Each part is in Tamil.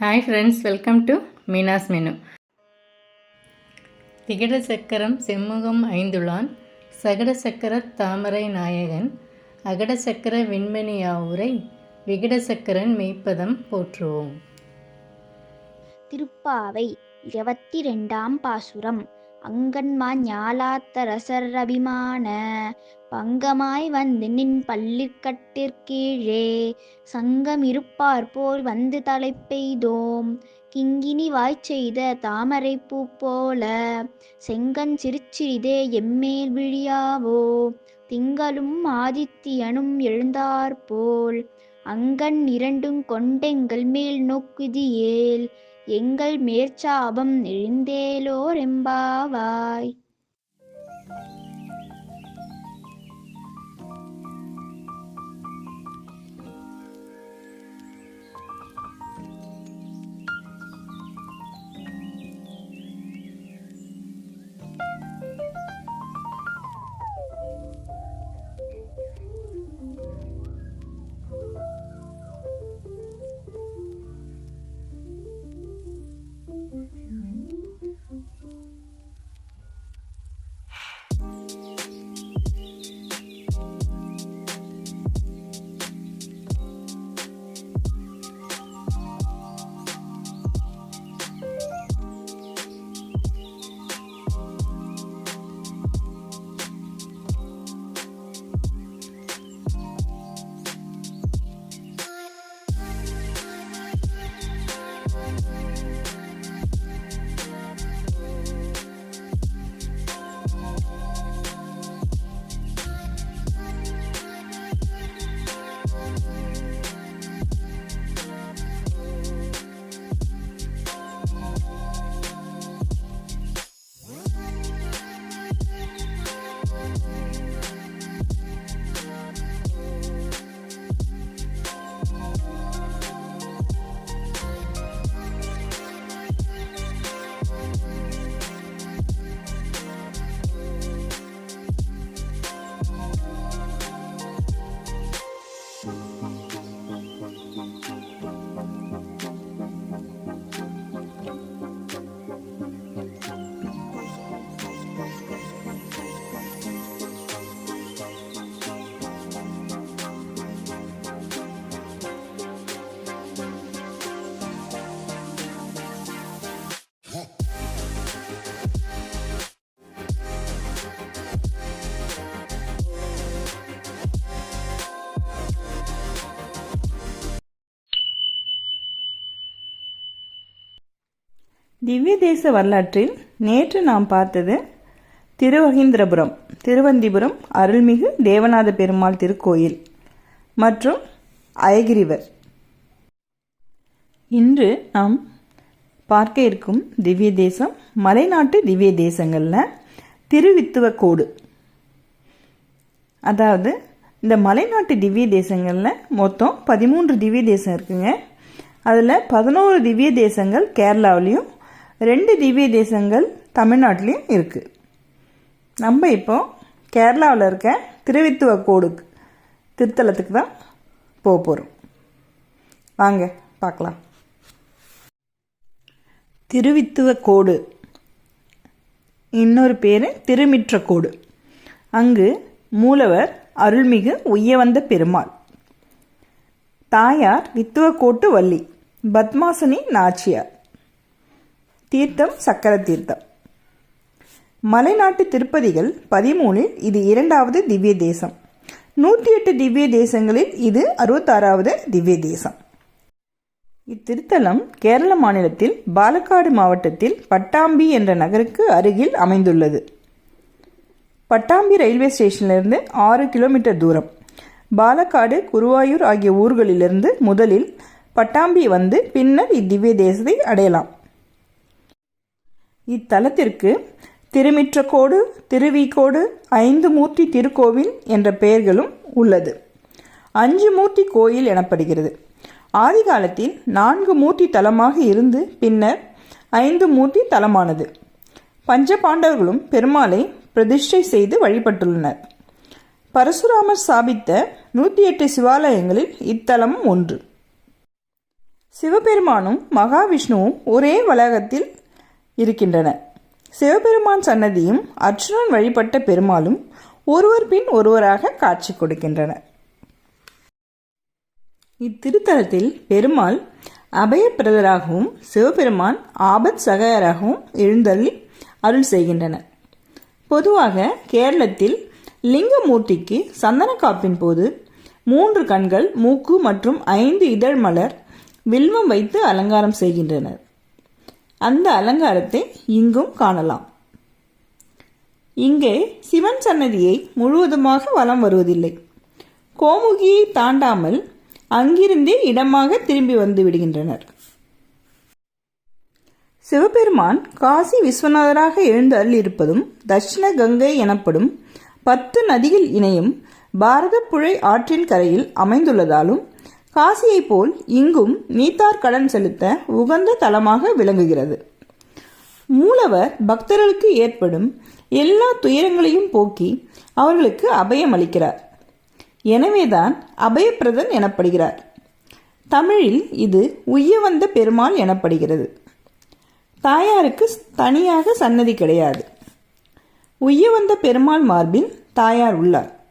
hi friends welcome to Meena's menu திகட சக்கரம் செம்முகம் ஐந்துளான் சகட சக்கர தாமரை நாயகன் அகட சக்கர விண்மணியாவுரை விகட சக்கரன் மெய்ப்பதம் போற்றுவோம் திருப்பாவை இருபத்தி ரெண்டாம் பாசுரம் அங்கன்மா ஞாலாத்த ரசரபிமான பங்கமாய் வந்து நின் பள்ளிக்கட்டிற்கீழே சங்கம் இருப்பார் போல் வந்து தலை பெய்தோம். கிங்கினி வாய்ச்செய்த தாமரை பூ போல செங்கன் சிரிச்சிறிதே எம்மேல் விழியாவோ? திங்களும் ஆதித்தியனும் எழுந்தாற்போல் அங்கன் இரண்டும் கொண்டெங்கள் மேல் நோக்குதியேல் எங்கள் மேற்சாபம் ரெம்பாவாய் திவ்ய தேச வரலாற்றில் நேற்று நாம் பார்த்தது திருவகீந்திரபுரம் திருவந்திபுரம் அருள்மிகு தேவநாத பெருமாள் திருக்கோயில் மற்றும் அயகிரிவர். இன்று நாம் பார்க்க இருக்கும் திவ்ய தேசம் மலைநாட்டு திவ்ய தேசங்களில் திருவித்துவக்கோடு. அதாவது இந்த மலைநாட்டு திவ்ய தேசங்களில் மொத்தம் பதிமூன்று திவ்ய தேசம் இருக்குங்க. அதில் பதினோரு திவ்ய தேசங்கள் கேரளாவிலையும் ரெண்டு திவ்ய தேசங்கள் தமிழ்நாட்டிலையும் இருக்குது நம்ம இப்போ கேரளாவில் இருக்க திருவித்துவக்கோடு திருத்தலத்துக்கு தான் போக போகிறோம் வாங்க பார்க்கலாம். திருவித்துவக்கோடு இன்னொரு பேர் திருமிற்றக்கோடு அங்கு மூலவர் அருள்மிகு உய்யவந்த பெருமாள். தாயார் வித்துவக்கோட்டு வள்ளி பத்மாசனி நாச்சியார். தீர்த்தம் சக்கர தீர்த்தம். மலைநாட்டு திருப்பதிகள் பதிமூணில் இது இரண்டாவது திவ்ய தேசம் நூற்றி எட்டு திவ்ய தேசங்களில் இது அறுபத்தாறாவது திவ்ய தேசம் இத்திருத்தலம் கேரள மாநிலத்தில் பாலக்காடு மாவட்டத்தில் பட்டாம்பி என்ற நகருக்கு அருகில் அமைந்துள்ளது. பட்டாம்பி ரயில்வே ஸ்டேஷனிலிருந்து ஆறு கிலோமீட்டர் தூரம். பாலக்காடு குருவாயூர் ஆகிய ஊர்களிலிருந்து முதலில் பட்டாம்பி வந்து பின்னர் இத்திவ்ய தேசத்தை அடையலாம். இத்தலத்திற்கு திருமிற்றக்கோடு திருவிக்கோடு ஐந்து மூர்த்தி திருக்கோவில் என்ற பெயர்களும் உள்ளது. அஞ்சு மூர்த்தி கோயில் எனப்படுகிறது. ஆதி காலத்தில் நான்கு மூர்த்தி தலமாக இருந்து பின்னர் ஐந்து மூர்த்தி தலமானது. பஞ்ச பாண்டவர்களும் பெருமாளை பிரதிஷ்டை செய்து வழிபட்டுள்ளனர். பரசுராமர் ஸ்தாபித்த நூற்றி எட்டு சிவாலயங்களில் இத்தலமும் ஒன்று. சிவபெருமானும் மகாவிஷ்ணுவும் ஒரே வளாகத்தில் இருக்கின்றன. சிவபெருமான் சன்னதியும் அர்ச்சுனன் வழிபட்ட பெருமாளும் ஒருவர் பின் ஒருவராக காட்சி கொடுக்கின்றனர். இத்திருத்தலத்தில் பெருமாள் அபயப்பிரதராகவும் சிவபெருமான் ஆபத் சகாயராகவும் எழுந்தள்ளி அருள் செய்கின்றனர். பொதுவாக கேரளத்தில் லிங்கமூர்த்திக்கு சந்தன காப்பின் போது மூன்று கண்கள் மூக்கு மற்றும் ஐந்து இதழ் மலர் வில்வம் வைத்து அலங்காரம் செய்கின்றனர். அந்த அலங்காரத்தை இங்கும் காணலாம். இங்கே சிவன் சன்னதியை முழுவதுமாக வலம் வருவதில்லை. கோமுகியை தாண்டாமல் அங்கிருந்தே இடமாக திரும்பி வந்து விடுகின்றனர். சிவபெருமான் காசி விஸ்வநாதராக எழுந்து அருளியிருப்பதும் தட்சிண கங்கை எனப்படும் பத்து நதிகள் இணையும் பாரதப்புழை ஆற்றின் கரையில் அமைந்துள்ளதாலும் காசியைப் போல் இங்கும் நீத்தார் கடன் செலுத்த உகந்த தலமாக விளங்குகிறது. மூலவர் பக்தர்களுக்கு ஏற்படும் எல்லா துயரங்களையும் போக்கி அவர்களுக்கு அபயம் அளிக்கிறார். எனவேதான் அபயப்பிரதன் எனப்படுகிறார். தமிழில் இது உய்ய வந்த பெருமாள் எனப்படுகிறது. தாயாருக்கு தனியாக சன்னதி கிடையாது. உய்ய வந்த பெருமாள் மார்பில் தாயார் உள்ளார்.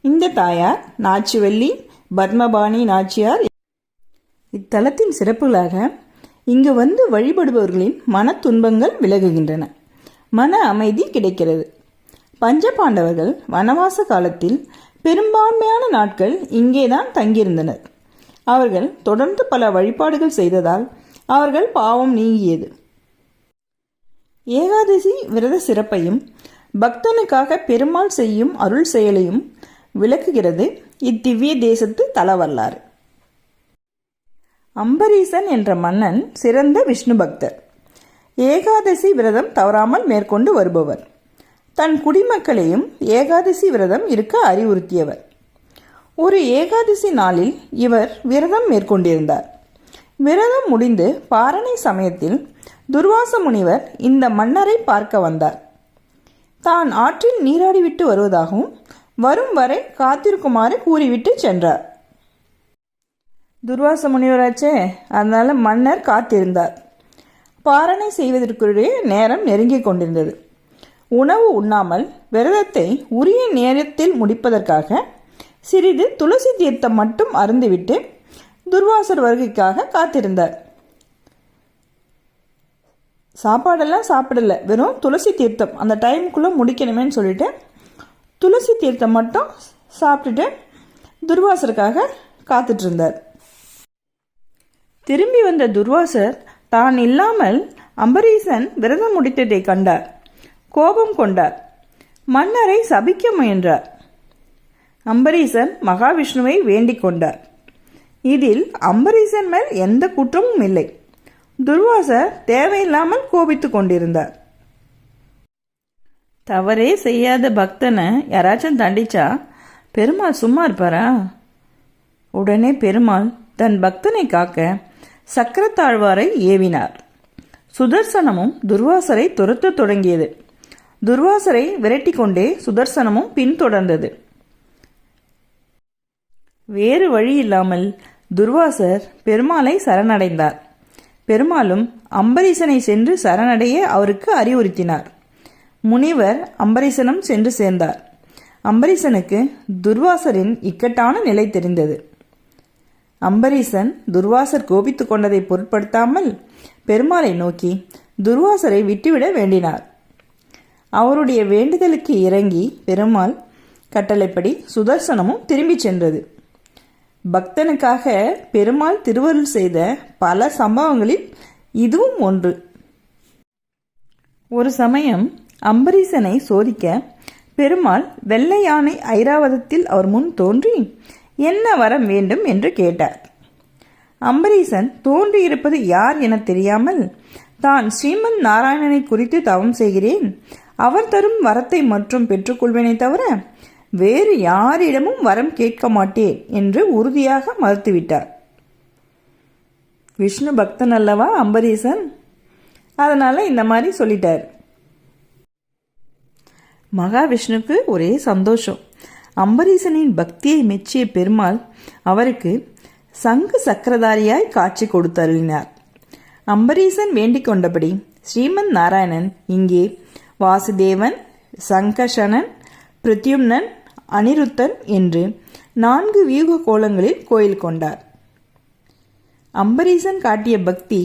இந்த தாயார் நாச்சுவல்லி பத்மபாணி நாச்சியார். இத்தலத்தின் சிறப்புகளாக இங்கு வந்து வழிபடுபவர்களின் மன துன்பங்கள் விலகுகின்றன. மன அமைதி கிடைக்கிறது. பஞ்சபாண்டவர்கள் வனவாச காலத்தில் பெரும்பான்மையான நாட்கள் இங்கேதான் தங்கியிருந்தனர். அவர்கள் தொடர்ந்து பல வழிபாடுகள் செய்ததால் அவர்கள் பாவம் நீங்கியது. ஏகாதசி விரத சிறப்பையும் பக்தனுக்காக பெருமாள் செய்யும் அருள் செயலையும் விளக்குகிறது இத்திவ்ய தேசத்து தலவல்லாறு. அம்பரீசன் என்ற மன்னன் சிறந்த விஷ்ணு பக்தர். ஏகாதசி விரதம் தவறாமல் மேற்கொண்டு வருபவர். தன் குடிமக்களையும் ஏகாதசி விரதம் இருக்க அறிவுறுத்தியவர். ஒரு ஏகாதசி நாளில் இவர் விரதம் மேற்கொண்டிருந்தார். விரதம் முடிந்து பாரணை சமயத்தில் துர்வாச முனிவர் இந்த மன்னரை பார்க்க வந்தார். தான் ஆற்றில் நீராடிவிட்டு வருவதாகவும் வரும் வரை காத்திருக்குமாறு கூறிவிட்டு சென்றார். துர்வாச முனிவராச்சே அதனால மன்னர் காத்திருந்தார். பாரணை செய்வதற்குரிய நேரம் நெருங்கிக் கொண்டிருந்தது. உணவு உண்ணாமல் விரதத்தை உரிய நேரத்தில் முடிப்பதற்காக சிறிது துளசி தீர்த்தம் மட்டும் அருந்துவிட்டு துர்வாசர் வருகைக்காக காத்திருந்தார். சாப்பாடெல்லாம் சாப்பிடல. வெறும் துளசி தீர்த்தம். அந்த டைமுக்குள்ளே முடிக்கணுமேன்னு சொல்லிட்டு துளசி தீர்த்தம் மட்டும் சாப்பிட்டுட்டு துர்வாசருக்காக காத்துட்டு இருந்தார் திரும்பி வந்த துர்வாசர் தான் இல்லாமல் அம்பரீசன் விரதம் முடித்ததை கண்டார். கோபம் கொண்டார். மன்னரை சபிக்க முயன்றார். அம்பரீசன் மகாவிஷ்ணுவை வேண்டிக் கொண்டார். இதில் அம்பரீசன் மேல் எந்த குற்றமும் இல்லை. துர்வாசர் தேவையில்லாமல் கோபித்துக் கொண்டிருந்தார். தவறே செய்யாத பக்தனை யாராச்சும் தண்டிச்சா பெருமாள் சும்மா இருப்பாரா? உடனே பெருமாள் தன் பக்தனை காக்க சக்கரத்தாழ்வாரை ஏவினார். சுதர்சனமும் துர்வாசரை துரத்த தொடங்கியது. துர்வாசரை விரட்டி கொண்டே சுதர்சனமும் பின்தொடர்ந்தது. வேறு வழி இல்லாமல் துர்வாசர் பெருமாளை சரணடைந்தார். பெருமாளும் அம்பரீசனை சென்று சரணடைய அவருக்கு அறிவுறுத்தினார். முனிவர் அம்பரீசனும் சென்று சேர்ந்தார். அம்பரீசனுக்கு துர்வாசரின் இக்கட்டான நிலை தெரிந்தது. அம்பரீசன் துர்வாசர் கோபித்து கொண்டதை பொருட்படுத்தாமல் பெருமாளை நோக்கி துர்வாசரை விட்டுவிட வேண்டினார். அவருடைய வேண்டுதலுக்கு இறங்கி பெருமாள் கட்டளைப்படி சுதர்சனமும் திரும்பிச் சென்றது. பக்தனுக்காக பெருமாள் திருவருள் செய்த பல சம்பவங்களில் இதுவும் ஒன்று. ஒரு சமயம் அம்பரீசனை சோதிக்க பெருமாள் வெள்ளை யானை ஐராவதத்தில் அவர் முன் தோன்றி என்ன வரம் வேண்டும் என்று கேட்டார். அம்பரீசன் தோன்றியிருப்பது யார் என தெரியாமல் தான் ஸ்ரீமன் நாராயணனை குறித்து தவம் செய்கிறேன். அவர் தரும் வரத்தை மற்றும் பெற்றுக்கொள்வேனே தவிர வேறு யாரிடமும் வரம் கேட்க மாட்டேன் என்று உறுதியாக மறுத்துவிட்டார். விஷ்ணு பக்தன் அல்லவா அம்பரீசன்? அதனால் இந்த மாதிரி சொல்லிட்டார். மகாவிஷ்ணுக்கு ஒரே சந்தோஷம். அம்பரீசனின் பக்தியை மெச்சிய பெருமாள் அவருக்கு சங்கு சக்கரதாரியாய் காட்சி கொடுத்தருளினார். அம்பரீசன் வேண்டிக் கொண்டபடி ஸ்ரீமன் நாராயணன் இங்கே வாசுதேவன் சங்கஷணன் பிரத்யும்னன் அனிருத்தன் என்று நான்கு வியூக கோலங்களில் கோயில் கொண்டார். அம்பரீசன் காட்டிய பக்தி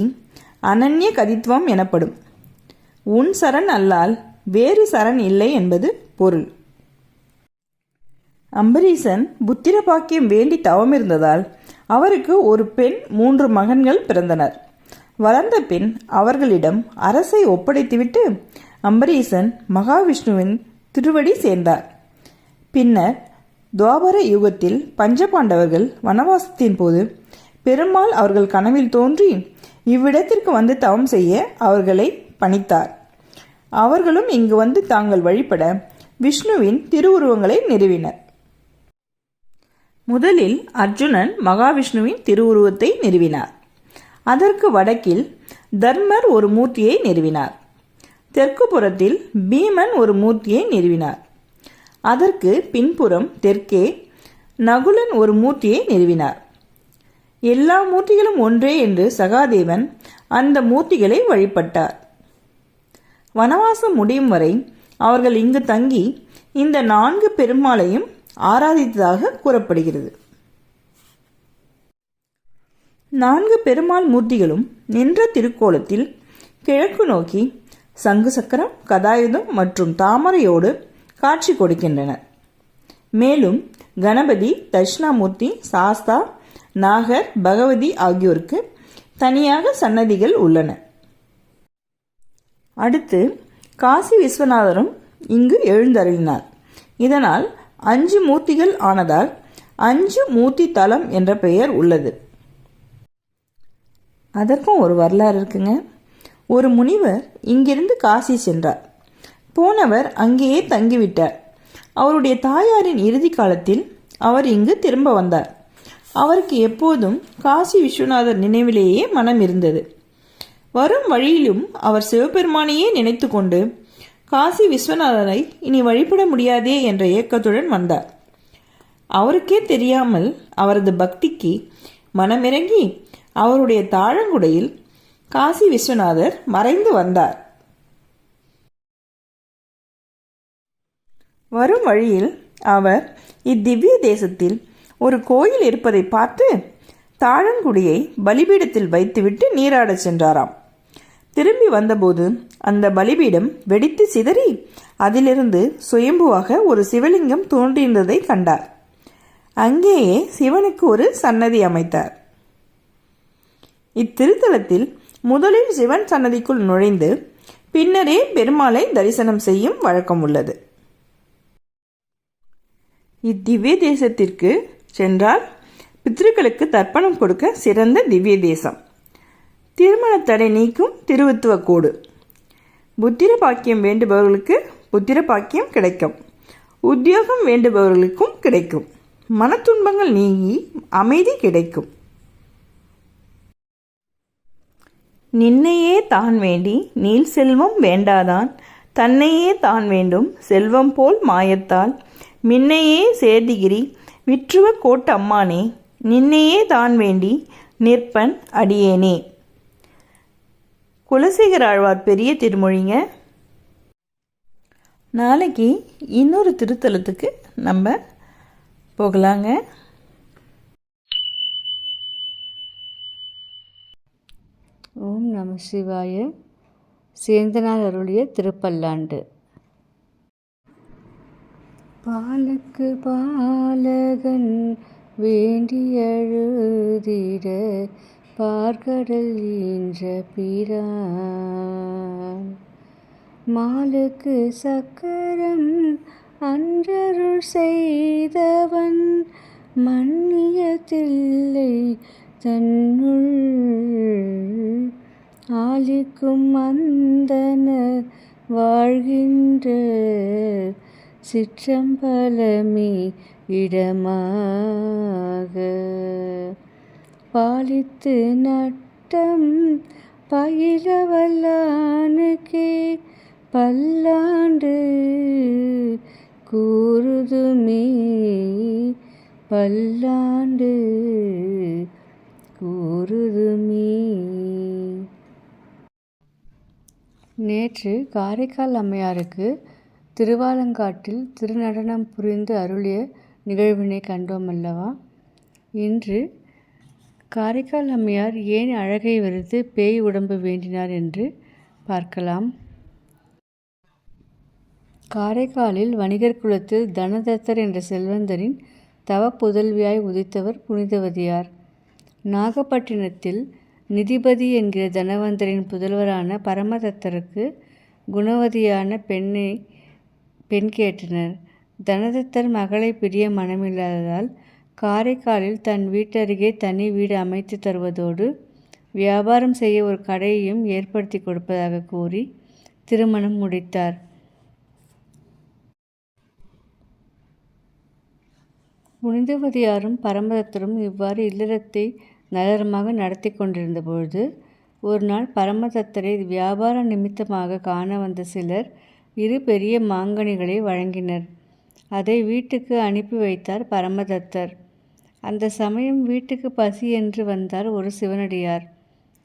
அனன்ய கதித்துவம் எனப்படும். உன் சரண் அல்லால் வேறு சரண் இல்லை என்பது பொருள். அம்பரீசன் புத்திர பாக்கியம் வேண்டி தவமிருந்ததால் அவருக்கு ஒரு பெண் மூன்று மகன்கள் பிறந்தனர். வளர்ந்த பின் அவர்களிடம் அரசை ஒப்படைத்துவிட்டு அம்பரீசன் மகாவிஷ்ணுவின் திருவடி சேர்ந்தார். பின்னர் துவாபர யுகத்தில் பஞ்சபாண்டவர்கள் வனவாசத்தின் போது பெருமாள் அவர்கள் கனவில் தோன்றி இவ்விடத்திற்கு வந்து தவம் செய்ய அவர்களை பணித்தார். அவர்களும் இங்கு வந்து தாங்கள் வழிபட விஷ்ணுவின் திருவுருவங்களை நிறுவினர். முதலில் அர்ஜுனன் மகாவிஷ்ணுவின் திருவுருவத்தை நிறுவினார். அதற்கு வடக்கில் தர்மர் ஒரு மூர்த்தியை நிறுவினார். தெற்கு புறத்தில் பீமன் ஒரு மூர்த்தியை நிறுவினார். அதற்கு பின்புறம் தெற்கே நகுலன் ஒரு மூர்த்தியை நிறுவினார். எல்லா மூர்த்திகளும் ஒன்றே என்று சகாதேவன் அந்த மூர்த்திகளை வழிபட்டார். வனவாசம் முடியும் வரை அவர்கள் இங்கு தங்கி இந்த நான்கு பெருமாளையும் ஆராதித்ததாக கூறப்படுகிறது. நான்கு பெருமாள் மூர்த்திகளும் நின்ற திருக்கோலத்தில் கிழக்கு நோக்கி சங்கு சக்கரம் கதாயுதம் மற்றும் தாமரையோடு காட்சி கொடுக்கின்றனர். மேலும் கணபதி தட்சிணாமூர்த்தி சாஸ்தா நாகர் பகவதி ஆகியோருக்கு தனியாக சன்னதிகள் உள்ளன. அடுத்து காசி விஸ்வநாதரும் இங்கு எழுந்தருளினார். இதனால் அஞ்சு மூர்த்திகள் ஆனதால் அஞ்சு மூர்த்தி தலம் என்ற பெயர் உள்ளது. அதற்கும் ஒரு வரலாறு இருக்குங்க. ஒரு முனிவர் இங்கிருந்து காசி சென்றார். போனவர் அங்கேயே தங்கிவிட்டார். அவருடைய தாயாரின் இறுதி காலத்தில் அவர் இங்கு திரும்ப வந்தார். அவருக்கு எப்போதும் காசி விஸ்வநாதர் நினைவிலேயே மனம் இருந்தது. வரும் வழியிலும் அவர் சிவபெருமானையே நினைத்து கொண்டு காசி விஸ்வநாதரை இனி வழிபட முடியாதே என்ற ஏக்கத்துடன் வந்தார். அவருக்கே தெரியாமல் அவரது பக்திக்கு மனமிறங்கி அவருடைய தாழங்குடையில் காசி விஸ்வநாதர் மறைந்து வந்தார். வரும் வழியில் அவர் இத்திவ்ய தேசத்தில் ஒரு கோயில் இருப்பதை பார்த்து தாழங்குடியை பலிபீடத்தில் வைத்துவிட்டு நீராடச் சென்றாராம். திரும்பி வந்தபோது அந்த பலிபீடம் வெடித்து சிதறி அதிலிருந்து சுயம்புவாக ஒரு சிவலிங்கம் தோன்றியிருந்ததை கண்டார். அங்கேயே சிவனுக்கு ஒரு சன்னதி அமைத்தார். இத்திருத்தலத்தில் முதலில் சிவன் சன்னதிக்குள் நுழைந்து பின்னரே பெருமாளை தரிசனம் செய்யும் வழக்கம் உள்ளது. இத்திவ்ய தேசத்திற்கு சென்றால் பித்ருக்களுக்கு தர்ப்பணம் கொடுக்க சிறந்த திவ்ய தேசம். திருமண தடை நீக்கும் திருவத்துவ கோடு. புத்திர பாக்கியம் வேண்டுபவர்களுக்கு புத்திர பாக்கியம் கிடைக்கும். உத்தியோகம் வேண்டுபவர்களுக்கும் கிடைக்கும். மனத்துன்பங்கள் நீங்கி அமைதி கிடைக்கும். நின்னையே தான் வேண்டி நீல் செல்வம் வேண்டாதான். தன்னையே தான் வேண்டும் செல்வம் போல் மாயத்தால். மின்னையே சேர்திகிரி விற்றுவ கோட்டம்மானே. நின்னையே தான் வேண்டி நிற்பன் அடியேனே. குலசேகர ஆழ்வார் பெரிய திருமொழிங்க. நாளைக்கு இன்னொரு திருத்தலத்துக்கு நம்ம போகலாங்க. ஓம் நம சிவாய. சேந்தனார் அருளிய திருப்பல்லாண்டு. பாலுக்கு பாலகன் வேண்டி பார்கடல் என்ற ஈன்ற பிரான். மாலுக்கு சக்கரம் அன்றருள் செய்தவன் மன்னியத்தில்லை தன்னுள். ஆலிக்கும் அந்தனர் வாழ்கின்ற சிற்றம்பலமே இடமாக. பாலித்து நட்டம் பயிலவல்லானுக்கே பல்லாண்டு கூறுதுமே பல்லாண்டு கூறுதுமே. நேற்று காரைக்கால் அம்மையாருக்கு திருவாலங்காட்டில் திருநடனம் புரிந்து அருளிய நிகழ்வினை கண்டோம் அல்லவா? இன்று காரைக்கால் அம்மையார் ஏன் அழகை வெறுத்து பேய் உடம்பு வேண்டினார் என்று பார்க்கலாம். காரைக்காலில் வணிகர் குலத்தில் தனதத்தர் என்ற செல்வந்தரின் தவ புதல்வியாய் உதித்தவர் புனிதவதியார். நாகப்பட்டினத்தில் நிதிபதி என்கிற தனவந்தரின் புதல்வரான பரமதத்தருக்கு குணவதியான பெண்ணை பெண் கேட்டனர் தனதத்தர் மகளை பிரிய மனமில்லாததால் காரைக்காலில் தன் வீட்டருகே தனி வீடு அமைத்து தருவதோடு வியாபாரம் செய்ய ஒரு கடையையும் ஏற்படுத்தி கொடுப்பதாக கூறி திருமணம் முடித்தார். புனிதவதியாரும் பரமதத்தரும் இவ்வாறு இல்லறத்தை நலரமாக நடத்தி கொண்டிருந்த பொழுது ஒரு நாள் பரமதத்தரை வியாபார நிமித்தமாக காண வந்த சிலர் இரு பெரிய மாங்கனிகளை வழங்கினர். அதை வீட்டுக்கு அனுப்பி வைத்தார் பரமதத்தர். அந்த சமயம் வீட்டுக்கு பசி என்று வந்தார் ஒரு சிவனடியார்.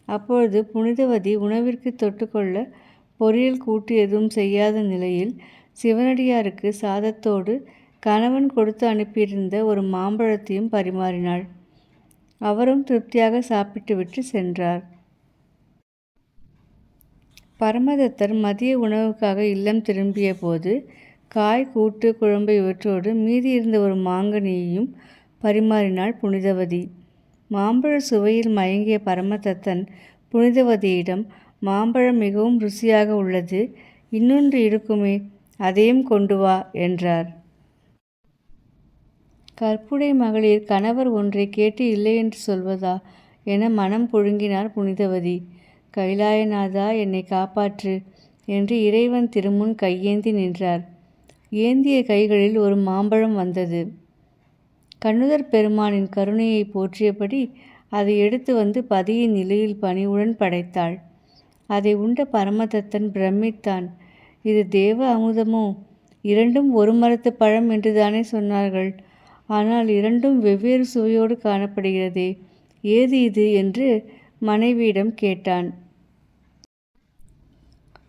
அப்பொழுது புனிதவதி உணவிற்கு தொட்டுக்கொள்ள பொரியல் கூட்டு எதுவும் செய்யாத நிலையில் சிவனடியாருக்கு சாதத்தோடு கணவன் கொடுத்து அனுப்பியிருந்த ஒரு மாம்பழத்தையும் பரிமாறினாள். அவரும் திருப்தியாக சாப்பிட்டுவிட்டு சென்றார். பரமதத்தர் மதிய உணவுக்காக இல்லம் திரும்பிய போது காய் கூட்டு குழம்பு இவற்றோடு மீதி இருந்த ஒரு மாங்கனியையும் பரிமாறினாள் புனிதவதி. மாம்பழ சுவையில் மயங்கிய பரமதத்தன் புனிதவதியிடம் மாம்பழம் மிகவும் ருசியாக உள்ளது. இன்னொன்று இருக்குமே அதையும் கொண்டு வா என்றார். கற்புடை மகளிர் கணவர் ஒன்றை கேட்டு இல்லை என்று சொல்வதா என மனம் புழுங்கினார் புனிதவதி. கைலாயநாதா என்னை காப்பாற்று என்று இறைவன் திருமுன் கையேந்தி நின்றார். ஏந்திய கைகளில் ஒரு மாம்பழம் வந்தது. கண்ணுதர் பெருமானின் கருணையை போற்றியபடி அதை எடுத்து வந்து பதியின் நிலையில் பணிவுடன் படைத்தாள். அதை உண்ட பரமதத்தன் பிரமித்தான் இது தேவ அமுதமோ? இரண்டும் ஒரு மரத்து பழம் என்று தானே சொன்னார்கள். ஆனால் இரண்டும் வெவ்வேறு சுவையோடு காணப்படுகிறதே. ஏது இது? என்று மனைவியிடம் கேட்டான்.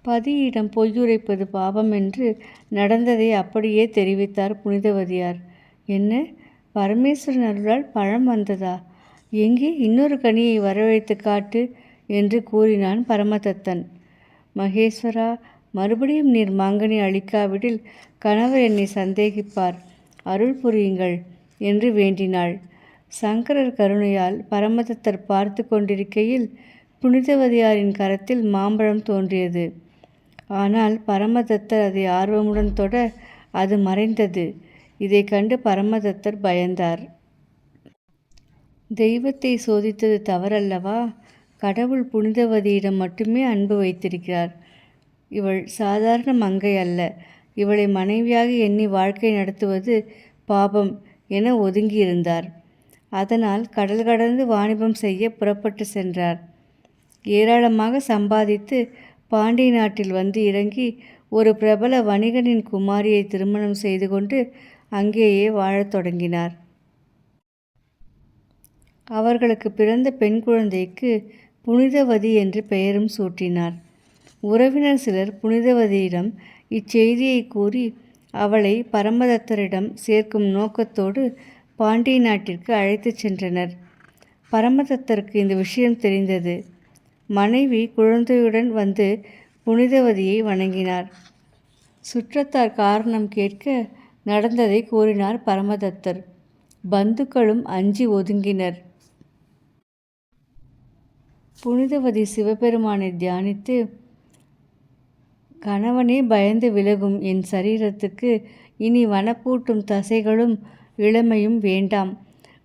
பதியிடம் பொய்யுரைப்பது பாவம் என்று நடந்ததை அப்படியே தெரிவித்தார் புனிதவதியார். என்ன? பரமேஸ்வரன் அருளால் பழம் வந்ததா? எங்கே இன்னொரு கனியை வரவழைத்து காட்டு? என்று கூறினான் பரமதத்தன். மகேஸ்வரா மறுபடியும் நீர் மாங்கனி அளிக்காவிடில் கணவர் என்னை சந்தேகிப்பார். அருள் புரியுங்கள் என்று வேண்டினாள். சங்கரர் கருணையால் பரமதத்தர் பார்த்து கொண்டிருக்கையில் புனிதவதியாரின் கரத்தில் மாம்பழம் தோன்றியது. ஆனால் பரமதத்தர் அதை ஆர்வமுடன் தொட அது மறைந்தது. இதை கண்டு பரமதத்தர் பயந்தார். தெய்வத்தை சோதித்தது தவறல்லவா? கடவுள் புனிதவதியிடம் மட்டுமே அன்பு வைத்திருக்கிறார். இவள் சாதாரண மங்கை அல்ல. இவளை மனைவியாக எண்ணி வாழ்க்கை நடத்துவது பாபம் என ஒதுங்கியிருந்தார். அதனால் கடல் கடந்து வாணிபம் செய்ய புறப்பட்டு சென்றார். ஏராளமாக சம்பாதித்து பாண்டிய நாட்டில் வந்து இறங்கி ஒரு பிரபல வணிகனின் குமாரியை திருமணம் செய்து கொண்டு அங்கேயே வாழத் தொடங்கினார். அவர்களுக்கு பிறந்த பெண் குழந்தைக்கு புனிதவதி என்று பெயரும் சூட்டினார். உறவினர் சிலர் புனிதவதியிடம் இச்செய்தியை கூறி அவளை பரமதத்தரிடம் சேர்க்கும் நோக்கத்தோடு பாண்டிய நாட்டிற்கு அழைத்துச் சென்றனர். பரமதத்தருக்கு இந்த விஷயம் தெரிந்தது. மனைவி குழந்தையுடன் வந்து புனிதவதியை வணங்கினார். சுற்றத்தார் காரணம் கேட்க நடந்ததை கூறினார் பரமதத்தர். பந்துக்களும் அஞ்சி ஒதுங்கினர். புனிதவதி சிவபெருமானை தியானித்து கணவனே பயந்து விலகும் என் சரீரத்துக்கு இனி வனப்பூட்டும் தசைகளும் இளமையும் வேண்டாம்.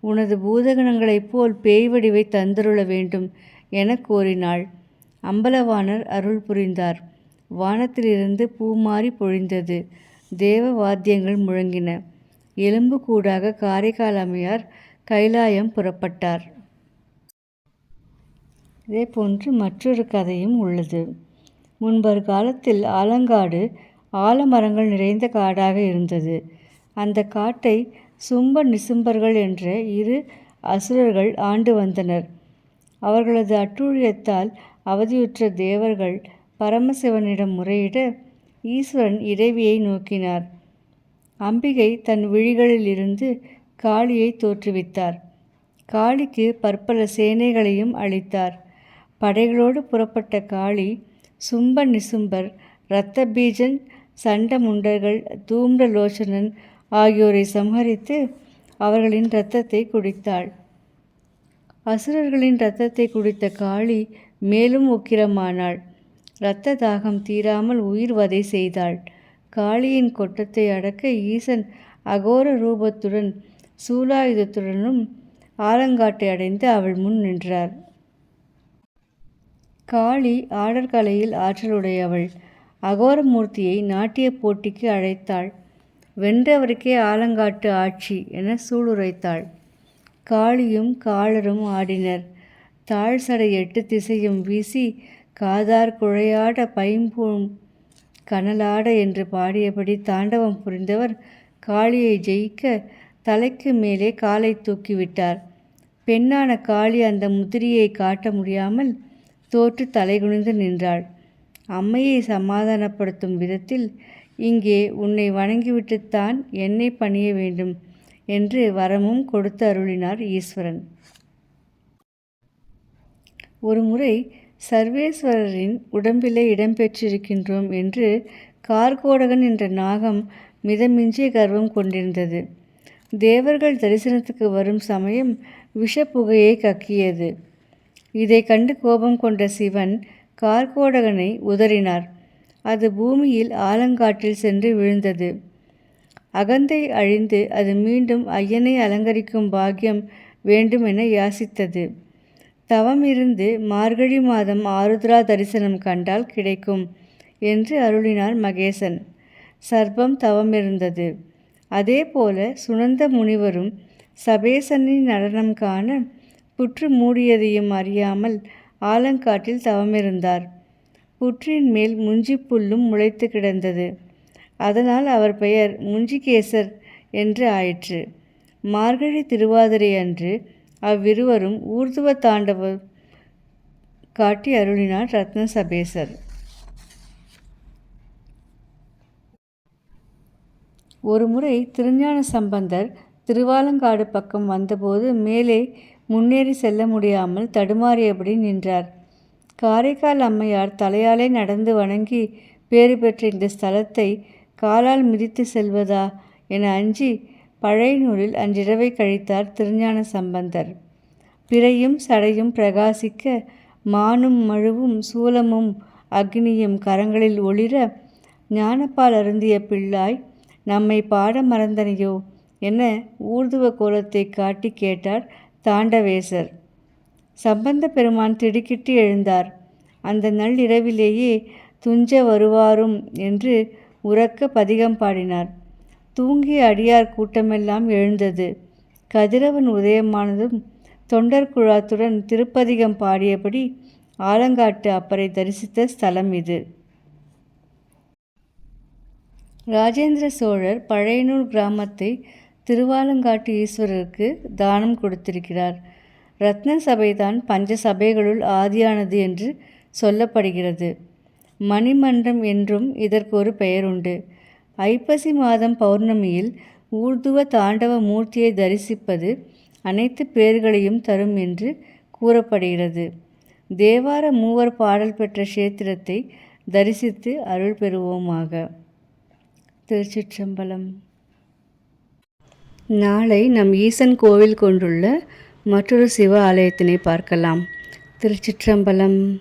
உனது பூதகணங்களைப் போல் பேய் வடிவை தந்துருள வேண்டும் என கோரினாள் அம்பலவாணர் அருள் புரிந்தார். வானத்திலிருந்து பூமாறி பொழிந்தது. தேவ வாத்தியங்கள் முழங்கின. எலும்பு கூடாக காரைக்கால் அம்மையார் கைலாயம் புறப்பட்டார். இதே போன்று மற்றொரு கதையும் உள்ளது. முன்பொரு காலத்தில் ஆலங்காடு ஆலமரங்கள் நிறைந்த காடாக இருந்தது. அந்த காட்டை சும்ப நிசும்பர்கள் என்ற இரு அசுரர்கள் ஆண்டு வந்தனர். அவர்களது அட்டூழியத்தால் அவதியுற்ற தேவர்கள் பரமசிவனிடம் முறையிட ஈஸ்வரன் இறைவியை நோக்கினார். அம்பிகை தன் விழிகளிலிருந்து காளியை தோற்றுவித்தார். காளிக்கு பற்பல சேனைகளையும் அளித்தார். படைகளோடு புறப்பட்ட காளி சும்ப நிசும்பர் இரத்தபீஜன் சண்டமுண்டர்கள் தூம்ரலோச்சனன் ஆகியோரை சம்ஹரித்து அவர்களின் இரத்தத்தை குடித்தாள். அசுரர்களின் இரத்தத்தை குடித்த காளி மேலும் உக்கிரமானாள். இரத்த தாகம் தீராமல் உயிர் வதை செய்தாள். காளியின் கொட்டத்தை அடக்க ஈசன் அகோர ரூபத்துடன் சூலாயுதத்துடனும் ஆலங்காட்டை அடைந்து அவள் முன் நின்றார். காளி ஆடற்கலையில் ஆற்றலுடையவள். அகோரமூர்த்தியை நாட்டிய போட்டிக்கு அழைத்தாள். வென்றவருக்கே ஆலங்காட்டு ஆட்சி என சூளுரைத்தாள். காளியும் காளரும் ஆடினர். தாழ் சடை எட்டு திசையும் வீசி காதார் குழையாட பைம்பூம் கனலாட என்று பாடியபடி தாண்டவம் புரிந்தவர் காளியை ஜெயிக்க தலைக்கு மேலே காலை தூக்கிவிட்டார். பெண்ணான காளி அந்த முதிரியை காட்ட முடியாமல் தோற்று தலைகுனிந்து நின்றாள். அம்மையை சமாதானப்படுத்தும் விதத்தில் இங்கே உன்னை வணங்கிவிட்டுத்தான் என்னை பணிய வேண்டும் என்று வரமும் கொடுத்து அருளினார் ஈஸ்வரன். ஒருமுறை சர்வேஸ்வரரின் உடம்பிலே இடம்பெற்றிருக்கின்றோம் என்று கார்கோடகன் என்ற நாகம் மிதமிஞ்சிய கர்வம் கொண்டிருந்தது. தேவர்கள் தரிசனத்துக்கு வரும் சமயம் விஷப்புகையை கக்கியது. இதை கண்டு கோபம் கொண்ட சிவன் கார்கோடகனை உதறினார். அது பூமியில் ஆலங்காட்டில் சென்று விழுந்தது. அகந்தை அழிந்து அது மீண்டும் ஐயனை அலங்கரிக்கும் பாக்கியம் வேண்டுமென யாசித்தது. தவம் இருந்து மார்கழி மாதம் ஆருத்ரா தரிசனம் கண்டால் கிடைக்கும் என்று அருளினார் மகேசன். சர்ப்பம் தவமிருந்தது. அதேபோல சுனந்த முனிவரும் சபேசனின் நடனம் காண புற்று மூடியதையும் அறியாமல் ஆலங்காட்டில் தவமிருந்தார். புற்றின் மேல் முஞ்சி புல்லும் முளைத்து கிடந்தது. அதனால் அவர் பெயர் முஞ்சிகேசர் என்று ஆயிற்று. மார்கழி திருவாதிரை அன்று அவ்விருவரும் ஊர்துவ தாண்டவம் காட்டி அருளினார் ரத்ன சபேசர் ஒருமுறை திருஞான சம்பந்தர் திருவாலங்காடு பக்கம் வந்தபோது மேலே முன்னேறி செல்ல முடியாமல் தடுமாறியபடி நின்றார். காரைக்கால் அம்மையார் தலையாலே நடந்து வணங்கி பேறு பெற்ற இந்த ஸ்தலத்தை காலால் மிதித்து செல்வதா என அஞ்சி பழைய நூலில் அன்றிரவை கழித்தார் திருஞான சம்பந்தர். பிறையும் சடையும் பிரகாசிக்க மானும் மழுவும் சூலமும் அக்னியும் கரங்களில் ஒளிர ஞானப்பால் அருந்திய பிள்ளாய் நம்மை பாட மறந்தனையோ என ஊர்துவ கோலத்தை காட்டி கேட்டார் தாண்டவேசர். சம்பந்த பெருமான் திடுக்கிட்டு எழுந்தார். அந்த நள்ளிரவிலேயே துஞ்ச வருவாரும் என்று உறக்க பதிகம் பாடினார். தூங்கிய அடியார் கூட்டமெல்லாம் எழுந்தது. கதிரவன் உதயமானதும் தொண்டர் குழாத்துடன் திருப்பதிகம் பாடியபடி ஆலங்காட்டு அப்பரை தரிசித்த ஸ்தலம் இது. ராஜேந்திர சோழர் பழையனூர் கிராமத்தை திருவாலங்காட்டு ஈஸ்வரருக்கு தானம் கொடுத்திருக்கிறார். ரத்ன சபைதான் பஞ்ச சபைகளுள் ஆதியானது என்று சொல்லப்படுகிறது. மணிமன்றம் என்றும் இதற்கு ஒரு பெயர் உண்டு ஐப்பசி மாதம் பௌர்ணமியில் ஊர்துவ தாண்டவ மூர்த்தியை தரிசிப்பது அனைத்து பேர்களையும் தரும் என்று கூறப்படுகிறது. தேவார மூவர் பாடல் பெற்ற கஷேத்திரத்தை தரிசித்து அருள் பெறுவோமாக. திருச்சிற்றம்பலம். நாளை நம் ஈசன் கோவில் கொண்டுள்ள மற்றொரு சிவ ஆலயத்தினை பார்க்கலாம். திருச்சிற்றம்பலம்.